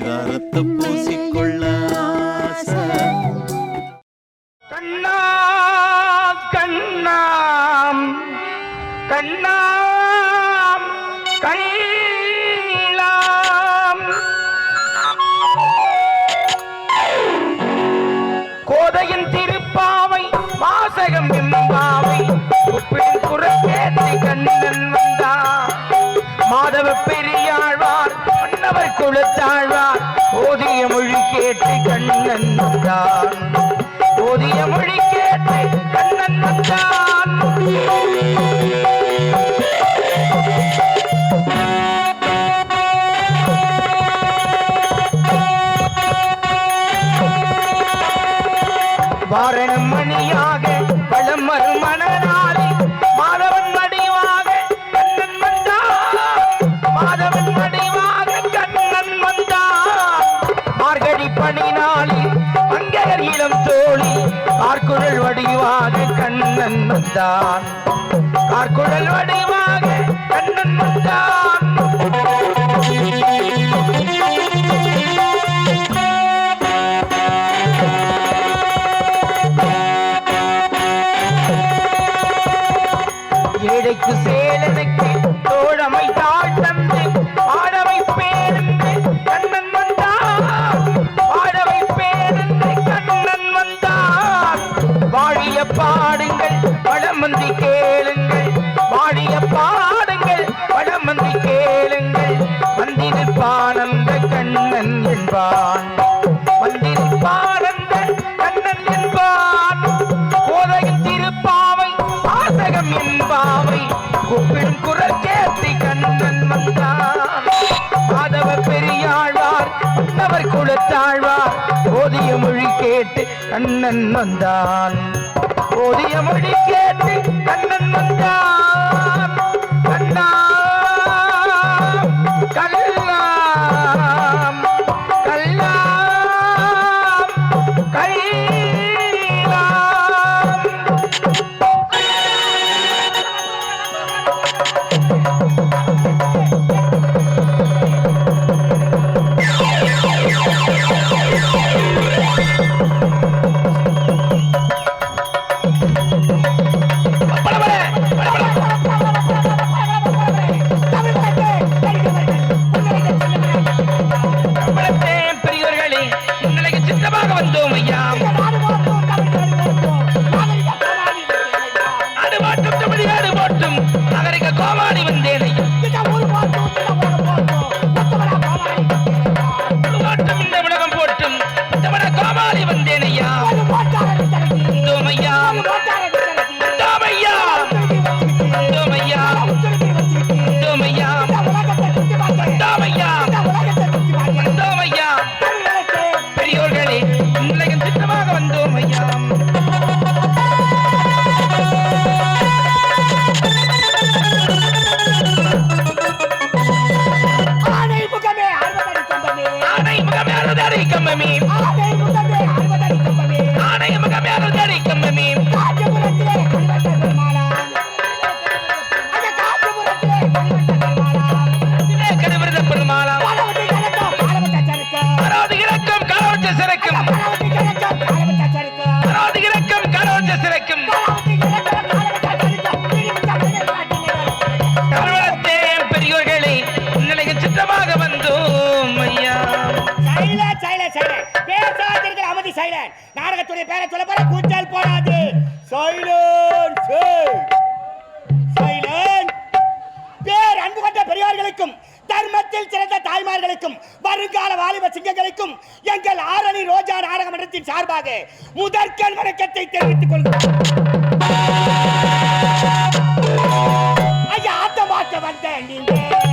பரிதாரத்தை பூசிக்கொள்ள கண்ணா கண்ணாம். கோதையின் தீ தந்தான் புதிய மொழி கேட்டு கண்ணன் தந்தான் வடிவாக கண்ணன் வந்தான் கார்குழல் வடிவாக கண்ணன் வந்தான் ஏழைக்கு சே பெரியாழ்வார் உன்னவர் குலத்தாழ்வார் போதிய மொழி கேட்டு கண்ணன் வந்தான். போதிய மொழி கேட்டு கண்ணன் வந்தான். Yeah. சைலன் தாய்மார்களுக்கும் வருங்கால வாலிப சிங்கங்களுக்கும் எங்கள் ஆரணி ரோஜா நாடக மன்றத்தின் சார்பாக முதற்கண் வணக்கத்தை தெரிவித்துக் ஐயா ஆட்டமாக்க வந்த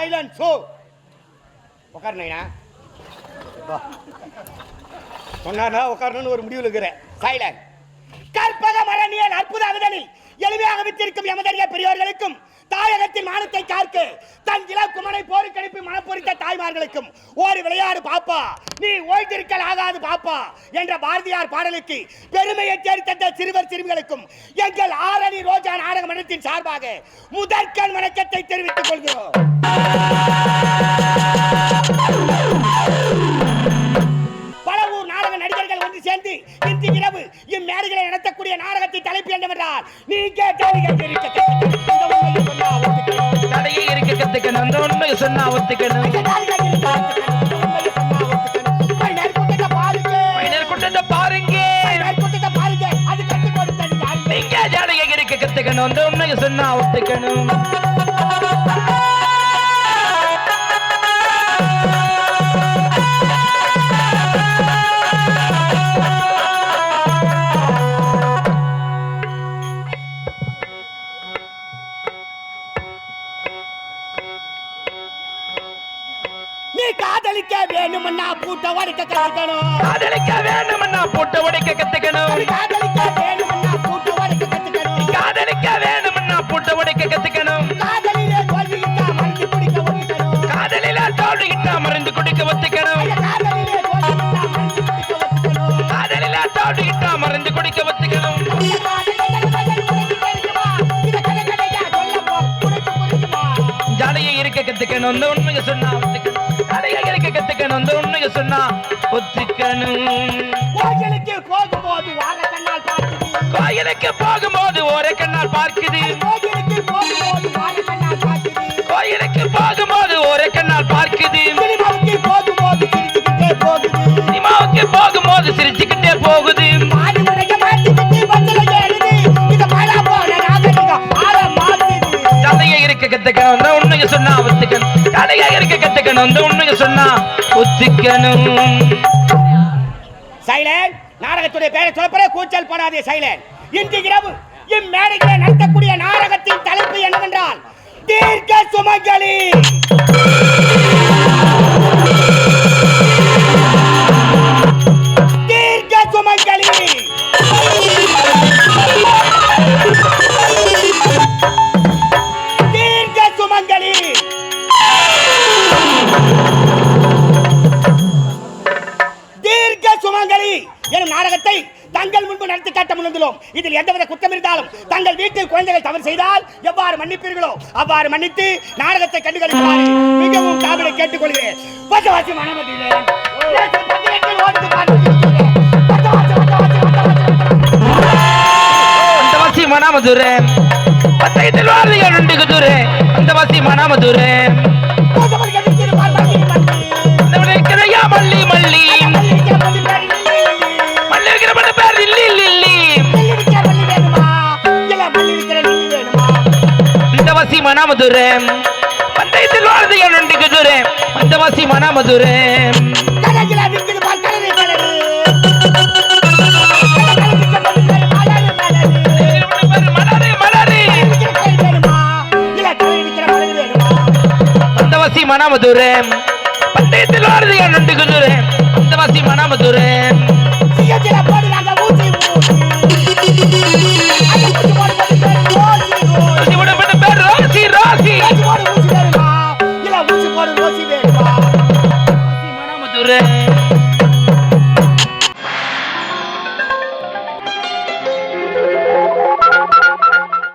சைலன்ஸ் ஷோ உட்காருண்ணா சொன்னானா உட்காரணும்னு ஒரு முடிவு இருக்கிறேன். சைலன் கற்பக மரணியல் அற்புத அவதனி எளிமையாக வித்திருக்கும் எமதறிய பெரியோர்களுக்கும் தாயகத்தின் மானத்தை காக்க தன் இளக்குமனை போருக்கணிப்பு மனப்பொறித்த தாய்மார்களுக்கும் ஒரு விளையாடு பாப்பா நீ ஓய்ந்திருக்கல் ஆகாது பாப்பா என்ற பாரதியார் பாடலுக்கு பெருமையை தேடித்தந்த சிறுவர் சிறுமிகளுக்கும் எங்கள் ஆரணி ரோஜா நாடக மன்றத்தின் சார்பாக முதற்கண் வணக்கத்தை தெரிவித்துக் கொள்கிறோம். மைனர் குட்டத்தை பாருங்க மைனர் கூட்டத்தை பாருங்க. அது கொடுத்தது யாருங்க? நீங்க கத்துக்கணும் உண்மையை சொன்னா ஒத்துக்கணும் காதலிக்க வேணும்னா பூட்ட உடைக்க கத்துக்கணும். காதலிக்க வேணும்னா போட்டு உடைக்க கத்துக்கணும். காதலிக்க வேணும்னா பூட்ட உடைக்க கத்துக்கணும். காதலிக்க வேணும்னா போட்டு உடைக்க கத்துக்கணும். காதலிலே தோல்வியிட்டா மருந்து குடிக்க ஒத்துக்கணும். காதலில தோல்விக்கிட்டா மருந்து குடிக்க ஒத்துக்கணும். காதலிலே தோல்வியிட்டா மருந்து குடிக்க ஒத்துக்கணும். ஜாடையை இருக்க கத்துக்கணும். உண்மையை சொன்னா கத்துக்கணும். அந்த உண்மையை சொன்னா ஒத்துக்கணும். கோயிலுக்கு போகும்போது வாழ கண்ணால் பார்க்குது. கோயிலுக்கு போகும்போது ஒரே கண்ணால் பார்க்குது. கோயிலுக்கு போகும்போது வாழ கண்ணால் பார்க்குது. கோயிலுக்கு போகும்போது ஒரே கண்ணால் பார்க்குது. சினிமாவுக்கு போகும்போது சிரிச்சுக்கிட்டே போகுது. சினிமாவுக்கு போகும்போது சிரிச்சுக்கிட்டே போகுது. இருக்க கத்துக்கணும் அந்த உண்மையை சொன்னா ஒத்துக்கணும். ஜாடையை இருக்க கத்துக்கணும் அந்த உண்மையை சொன்னா ஒத்துக்கணும். சைலன் நாடகத்துடைய பெயரை சொல்லப்பட கூச்சல் போடாதே சைலன் இன்று இரவு இம்மேடைகளை நடத்தக்கூடிய நாடகத்தின் தலைப்பு என்னவென்றால் தீர்க்க சுமங்கலி. எனும் நாடகத்தை தங்கள் முன்பு நடத்தி காட்ட முன்வந்துள்ளோம். இதில் எந்தவித குற்றம் இருந்தாலும் தங்கள் வீட்டில் குழந்தைகள் தவறு செய்தால் எவ்வாறு மன்னிப்பீர்களோ அவ்வாறு மன்னித்து நாடகத்தை கண்டுகளிக்குமாறு மிகவும் தாமிட கேட்டுக்கொள்கிறேன். பச்சவாசி மனமதியிலே மனாமதுரே பத்தயத்தில் வார்த்தைகள் உண்டு குதுரே. அந்த வாசி மனாமதுரே மல்லி, மல்லி. பேர் வேணுமா? இல்ல, கலரு விக்கிற மலரு வேணுமா? அந்த வாசி மனாமதுரே பந்தயத்தில் வார்த்தைகள் உண்டு குதுரே அந்த வாசி மனாமதுரே